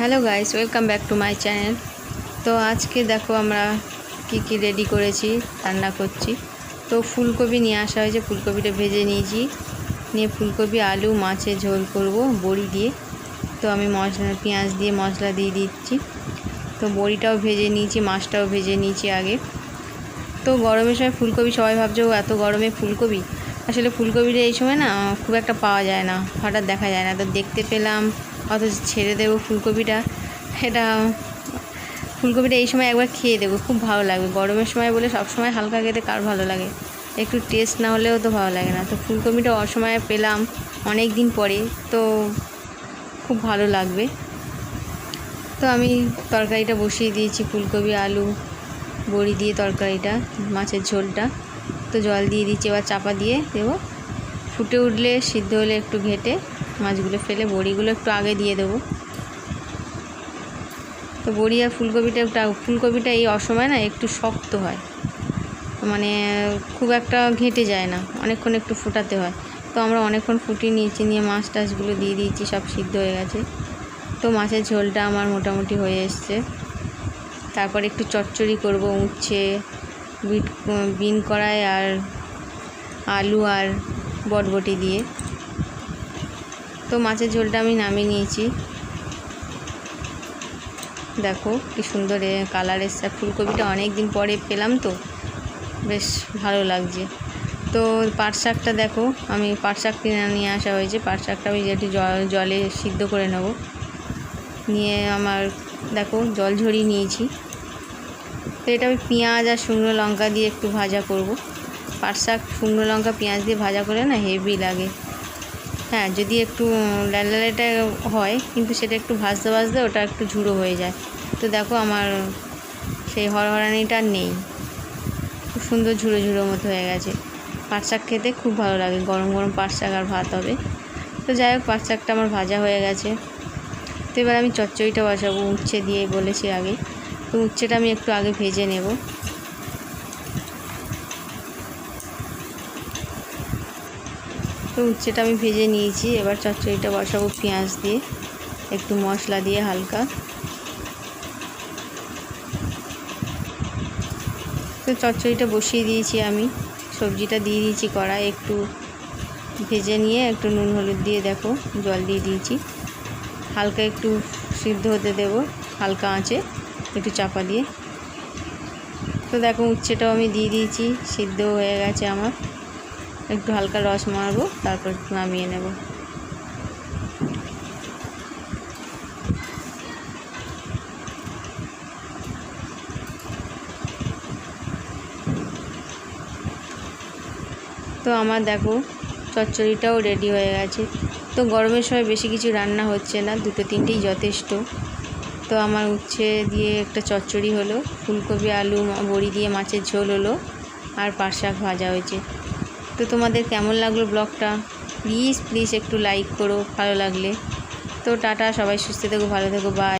Hello guys welcome back to my channel তো আজকে দেখো আমরা কি কি রেডি করেছি, রান্না করছি। তো ফুলকপি নিয়ে আসা হয়েছে, ফুলকপিটা ভেজে নিয়েছি। নিয়ে ফুলকপি, আলু, মাছের ঝোল করব, বড়ি দিয়ে। তো আমি মশলা, পেঁয়াজ দিয়ে মশলা দিয়ে দিচ্ছি। তো বড়িটাও ভেজে নিয়েছি, মাছটাও ভেজে নিয়েছি আগে। তো গরমের সময় ফুলকপি, সবাই ভাবছে, ও, এত গরমে ফুলকপি? আসলে ফুলকপিটা এই সময় না, খুব একটা পাওয়া যায় না, হঠাৎ দেখা যায় না। তো দেখতে পেলাম অথচ ছেড়ে দেবো ফুলকপিটা। এটা, ফুলকপিটা এই সময় একবার খেয়ে দেবো খুব ভালো লাগবে। গরমের সময় বলে সব সময় হালকা খেতে কার ভালো লাগে? একটু টেস্ট না হলেও তো ভালো লাগে না। তো ফুলকপিটা অসময়ে পেলাম অনেক দিন পরে, তো খুব ভালো লাগবে। তো আমি তরকারিটা বসিয়ে দিয়েছি, ফুলকপি, আলু, বড়ি দিয়ে তরকারিটা, মাছের ঝোলটা। তো জল দিয়ে দিচ্ছি এবার চাপা দিয়ে দেবো। ফুটে উঠলে, সিদ্ধ হলে একটু ঘেটে মাছগুলো ফেলে বড়িগুলো একটু আগে দিয়ে দেবো। তো বড়ি আর ফুলকপিটা একটু ফুলকপিটা এই অসময় না একটু শক্ত হয়। মানে খুব একটা ঘেঁটে যায় না, অনেকক্ষণ একটু ফোটাতে হয়। তো আমরা অনেকক্ষণ ফুটিয়ে নিয়েছি, নিয়ে মাছ টাছগুলো দিয়ে দিয়েছি, সব সিদ্ধ হয়ে গেছে। তো মাছের ঝোলটা আমার মোটামুটি হয়ে এসছে। তারপর একটু চচ্চড়ি করব, উচ্ছে, বিট, বিন কড়াই আর আলু আর বটবটি দিয়ে। তো মাছের ঝোলটা আমি নামিয়ে নিয়েছি। দেখো কি সুন্দর কালার এসছে। ফুলকপিটা অনেক দিন পরে পেলাম তো, বেশ ভালো লাগছে। তো পাট শাকটা দেখো, আমি পাট শাক কিনে নিয়ে আসা হয়েছে। পাট শাকটা আমি যেটি জলে সিদ্ধ করে নেব। নিয়ে আমার, দেখো জল ঝরিয়ে নিয়েছি। তো এটা আমি পেঁয়াজ আর শুকনো লঙ্কা দিয়ে একটু ভাজা করব। পাট শাক, শুকনো লঙ্কা, পেঁয়াজ দিয়ে ভাজা করে না হেভি লাগে। হ্যাঁ যদি একটু লালটা হয়, কিন্তু সেটা একটু ভাজতে ভাজতে ওটা একটু ঝুড়ো হয়ে যায়। তো দেখো আমার সেই হরহরানিটা নেই। খুব সুন্দর ঝুড়ো ঝুড়ো মতো হয়ে গেছে। পাট শাক খেতে খুব ভালো লাগে, গরম গরম পাট শাক আর ভাত হবে। তো যাই হোক, পাট শাকটা আমার ভাজা হয়ে গেছে। তো এবার আমি চচ্চড়িটা বসাবো, উচ্ছে দিয়ে বলেছি আগে। তো উচ্ছেটা আমি একটু আগে ভেজে নেব। তো উচ্ছেটা আমি ভেজে নিয়েছি। এবার চচ্চড়িটা বসাবো পেঁয়াজ দিয়ে, একটু মশলা দিয়ে হালকা। তো চচ্চড়িটা বসিয়ে দিয়েছি আমি। সবজিটা দিয়ে দিয়েছি কড়াই, একটু ভেজে নিয়ে একটু নুন, হলুদ দিয়ে দেখো, জল দিয়ে দিয়েছি। হালকা একটু সিদ্ধ হতে দেব, হালকা আঁচে, একটু চাপা দিয়ে। তো দেখো উচ্ছেটাও আমি দিয়ে দিয়েছি, সিদ্ধ হয়ে গেছে আমার। একটু হালকা রস মারবো তারপর নামিয়ে নেব। তো আমার দেখো, চচ্চড়িটাও রেডি হয়ে গেছে। তো গরমের সময় বেশি কিছু রান্না হচ্ছে না, দুটো তিনটেই যথেষ্ট। তো আমার উচ্ছে দিয়ে একটা চচ্চড়ি হলো, ফুলকপি, আলু, বড়ি দিয়ে মাছের ঝোল হলো, আর পাট শাক ভাজা হয়েছে। তো তোমাদের কেমন লাগল ব্লগটা? প্লিজ প্লিজ একটু লাইক করো, ভালো লাগলে। তো টাটা, সবাই সুস্থ থেকো, ভালো থেকো বাই